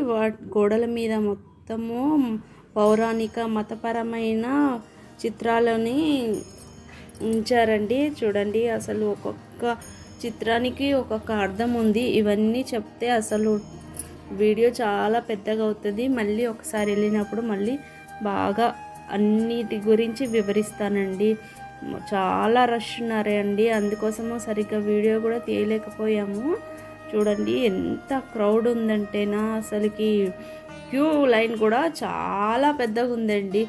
వాటి గోడల మీద మొత్తము పౌరాణిక మతపరమైన చిత్రాలని ఉంచారండి. చూడండి అసలు ఒక్కొక్క చిత్రానికి ఒక్కొక్క అర్థం ఉంది. ఇవన్నీ చెప్తే అసలు వీడియో చాలా పెద్దగా అవుతుంది. మళ్ళీ ఒకసారి వెళ్ళినప్పుడు మళ్ళీ బాగా అన్నిటి గురించి వివరిస్తానండి. చాలా రష్ ఉన్నారే అండి. అందుకోసము సరిగ్గా వీడియో కూడా తీయలేకపోయాము. చూడండి ఎంత క్రౌడ్ ఉందంటేనా అసలుకి క్యూ లైన్ కూడా చాలా పెద్దగా ఉందండి.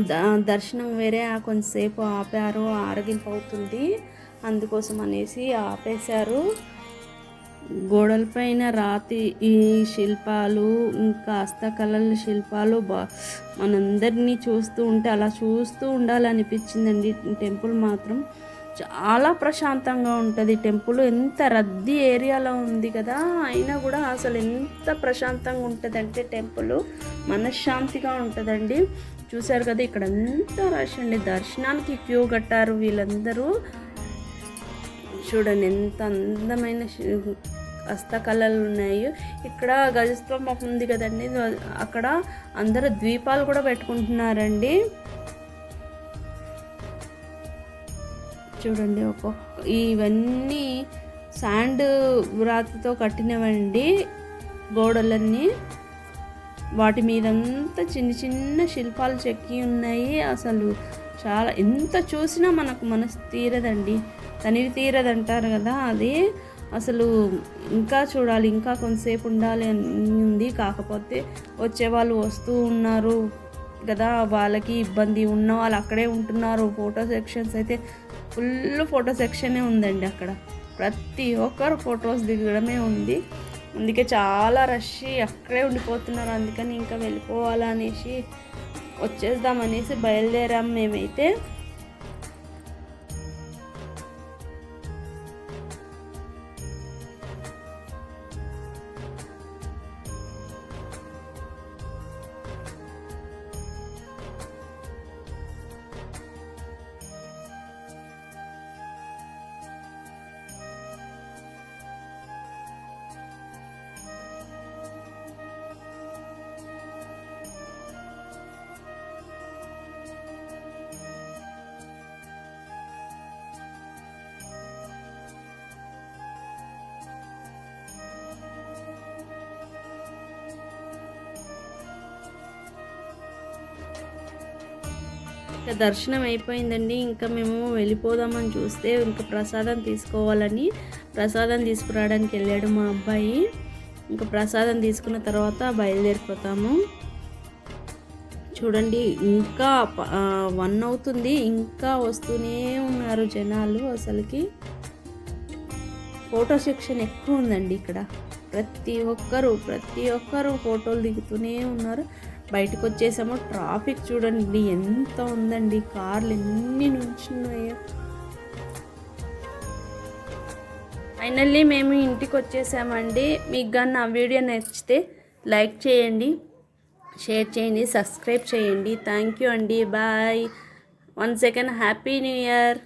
ద- దర్శనం వేరే కొంతసేపు ఆపారు ఆరగింపు అవుతుంది అందుకోసం అనేసి ఆపేశారు. గోడలపైన రాతి ఈ శిల్పాలు ఇంకా హస్తకళల శిల్పాలు బా మనందరినీ చూస్తూ ఉంటే అలా చూస్తూ ఉండాలనిపించిందండి. టెంపుల్ మాత్రం చాలా ప్రశాంతంగా ఉంటుంది టెంపుల్. ఎంత రద్దీ ఏరియాలో ఉంది కదా అయినా కూడా అసలు ఎంత ప్రశాంతంగా ఉంటుందంటే టెంపుల్. మనశ్శాంతిగా ఉంటుందండి. చూశారు కదా ఇక్కడ ఎంత రష్ అండి దర్శనానికి క్యూ కట్టారు వీళ్ళందరూ. చూడండి ఎంత అందమైన హస్తకళలు ఉన్నాయి. ఇక్కడ గజస్తంభం ఉంది కదండి. అక్కడ అందరూ ద్వీపాలు కూడా పెట్టుకుంటున్నారండి. చూడండి ఒక్కొక్క ఇవన్నీ శాండ్ రాతితో కట్టినవండి గోడలన్నీ. వాటి మీదంతా చిన్న చిన్న శిల్పాలు చెక్కి ఉన్నాయి. అసలు చాలా ఎంత చూసినా మనకు మనసు తీరదండి. తనివి తీరదంటారు కదా అది. అసలు ఇంకా చూడాలి ఇంకా కొంతసేపు ఉండాలి అని ఉంది. కాకపోతే వచ్చే వాళ్ళు వస్తూ ఉన్నారు కదా వాళ్ళకి ఇబ్బంది ఉన్న వాళ్ళు అక్కడే ఉంటున్నారు. ఫోటో సెక్షన్స్ అయితే ఫుల్ ఫోటో సెక్షనే ఉందండి అక్కడ. ప్రతి ఒక్కరు ఫొటోస్ దిగడమే ఉంది. అందుకే చాలా రష్ అక్కడే ఉండిపోతున్నారు. అందుకని ఇంకా వెళ్ళిపోవాలనేసి వచ్చేద్దామనేసి బయలుదేరాం మేమైతే. ఇంకా దర్శనం అయిపోయిందండి. ఇంకా మేము వెళ్ళిపోదామని చూస్తే ఇంకా ప్రసాదం తీసుకోవాలని ప్రసాదం తీసుకురావడానికి వెళ్ళాడు మా అబ్బాయి. ఇంకా ప్రసాదం తీసుకున్న తర్వాత బయలుదేరిపోతాము. చూడండి ఇంకా వన్ అవుతుంది. ఇంకా వస్తూనే ఉన్నారు జనాలు అసలుకి. ఫోటో సెక్షన్ ఎక్కువ ఉందండి ఇక్కడ. ప్రతి ఒక్కరు ప్రతి ఒక్కరు ఫోటోలు దిగుతూనే ఉన్నారు. బయటకు వచ్చేసాము ట్రాఫిక్ చూడండి ఎంత ఉందండి. కార్లు ఎన్ని నుంచున్నాయో. ఫైనల్లీ మేము ఇంటికి వచ్చేసామండి మీకు కానీ నా వీడియో నచ్చితే లైక్ చేయండి షేర్ చేయండి సబ్స్క్రైబ్ చేయండి. థ్యాంక్ యూ అండి. Bye. One second happy new year.